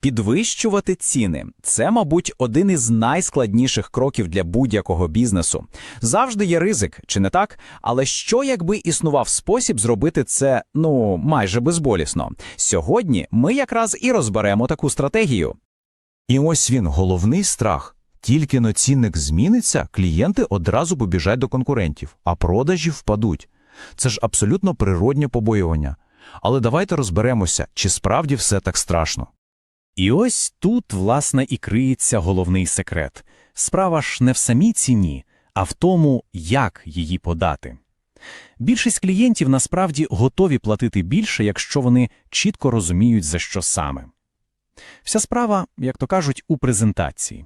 Підвищувати ціни це, мабуть, один із найскладніших кроків для будь-якого бізнесу. Завжди є ризик, чи не так? Але що якби існував спосіб зробити це ну майже безболісно? Сьогодні ми якраз і розберемо таку стратегію. І ось він, головний страх. Тільки но цінник зміниться, клієнти одразу побіжать до конкурентів, а продажі впадуть. Це ж абсолютно природнє побоювання. Але давайте розберемося, чи справді все так страшно. І ось тут, власне, і криється головний секрет. Справа ж не в самій ціні, а в тому, як її подати. Більшість клієнтів насправді готові платити більше, якщо вони чітко розуміють, за що саме. Вся справа, як то кажуть, у презентації.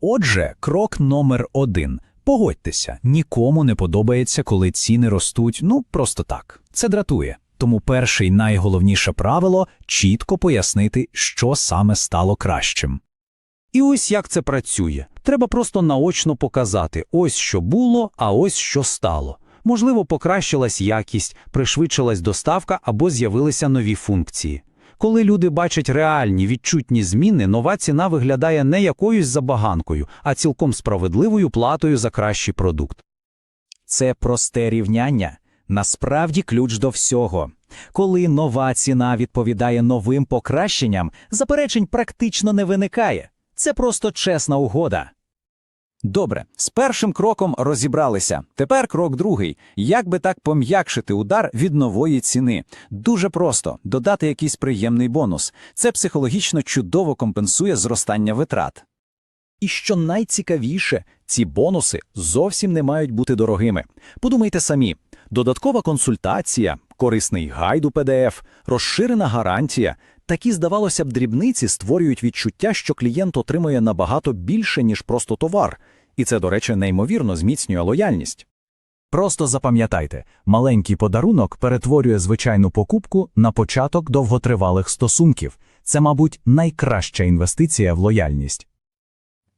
Отже, крок номер один. Погодьтеся, нікому не подобається, коли ціни ростуть, ну просто так. Це дратує. Тому перше і найголовніше правило чітко пояснити, що саме стало кращим. І ось як це працює. Треба просто наочно показати ось що було, а ось що стало. Можливо, покращилась якість, пришвидшилась доставка або з'явилися нові функції. Коли люди бачать реальні відчутні зміни, нова ціна виглядає не якоюсь забаганкою, а цілком справедливою платою за кращий продукт. Це просте рівняння. Насправді ключ до всього. Коли нова ціна відповідає новим покращенням, заперечень практично не виникає. Це просто чесна угода. Добре, з першим кроком розібралися. Тепер крок другий. Як би так пом'якшити удар від нової ціни? Дуже просто додати якийсь приємний бонус. Це психологічно чудово компенсує зростання витрат. І що найцікавіше, ці бонуси зовсім не мають бути дорогими. Подумайте самі: додаткова консультація, корисний гайд у PDF, розширена гарантія. Такі, здавалося б, дрібниці створюють відчуття, що клієнт отримує набагато більше, ніж просто товар. І це, до речі, неймовірно зміцнює лояльність. Просто запам'ятайте, маленький подарунок перетворює звичайну покупку на початок довготривалих стосунків. Це, мабуть, найкраща інвестиція в лояльність.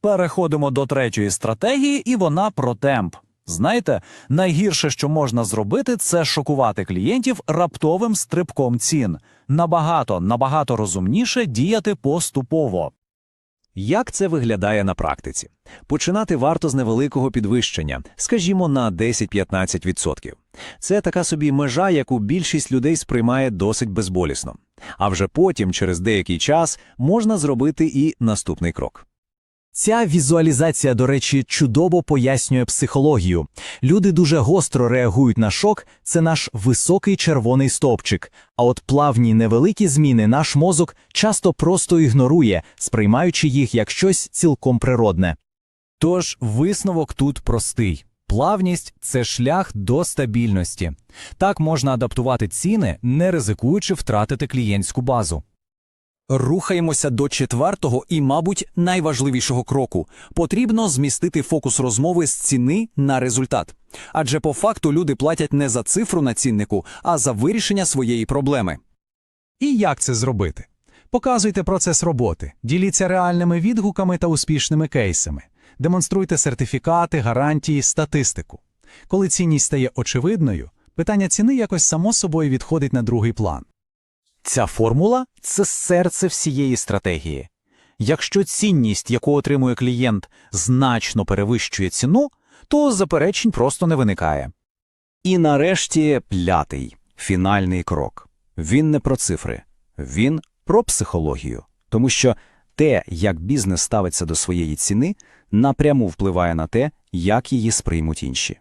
Переходимо до третьої стратегії, і вона про темп. Знаєте, найгірше, що можна зробити, це шокувати клієнтів раптовим стрибком цін. Набагато, набагато розумніше діяти поступово. Як це виглядає на практиці? Починати варто з невеликого підвищення, скажімо, на 10-15%. Це така собі межа, яку більшість людей сприймає досить безболісно. А вже потім, через деякий час, можна зробити і наступний крок. Ця візуалізація, до речі, чудово пояснює психологію. Люди дуже гостро реагують на шок, це наш високий червоний стовпчик. А от плавні невеликі зміни наш мозок часто просто ігнорує, сприймаючи їх як щось цілком природне. Тож висновок тут простий. Плавність це шлях до стабільності. Так можна адаптувати ціни, не ризикуючи втратити клієнтську базу. Рухаємося до четвертого і, мабуть, найважливішого кроку. Потрібно змістити фокус розмови з ціни на результат. Адже по факту люди платять не за цифру на ціннику, а за вирішення своєї проблеми. І як це зробити? Показуйте процес роботи, діліться реальними відгуками та успішними кейсами, демонструйте сертифікати, гарантії, статистику. Коли цінність стає очевидною, питання ціни якось само собою відходить на другий план. Ця формула це серце всієї стратегії. Якщо цінність, яку отримує клієнт, значно перевищує ціну, то заперечень просто не виникає. І нарешті п'ятий, фінальний крок. Він не про цифри, він про психологію. Тому що те, як бізнес ставиться до своєї ціни, напряму впливає на те, як її сприймуть інші.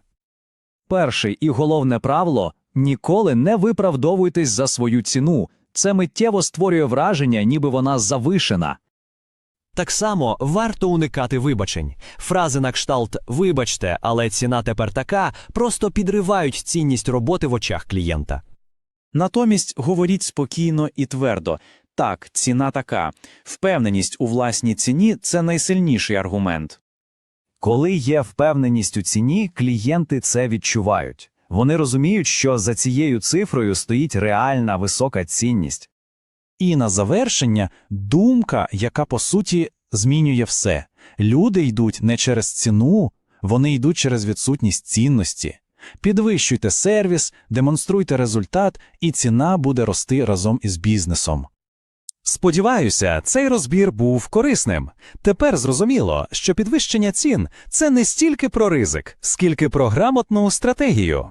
Перше і головне правило ніколи не виправдовуйтесь за свою ціну. Це миттєво створює враження, ніби вона завишена. Так само варто уникати вибачень. Фрази на кшталт Вибачте, але ціна тепер така просто підривають цінність роботи в очах клієнта. Натомість говоріть спокійно і твердо. Так, ціна така. Впевненість у власній ціні це найсильніший аргумент. Коли є впевненість у ціні, клієнти це відчувають. Вони розуміють, що за цією цифрою стоїть реальна висока цінність. І на завершення думка, яка по суті змінює все. Люди йдуть не через ціну, вони йдуть через відсутність цінності. Підвищуйте сервіс, демонструйте результат, і ціна буде рости разом із бізнесом. Сподіваюся, цей розбір був корисним. Тепер зрозуміло, що підвищення цін це не стільки про ризик, скільки про грамотну стратегію.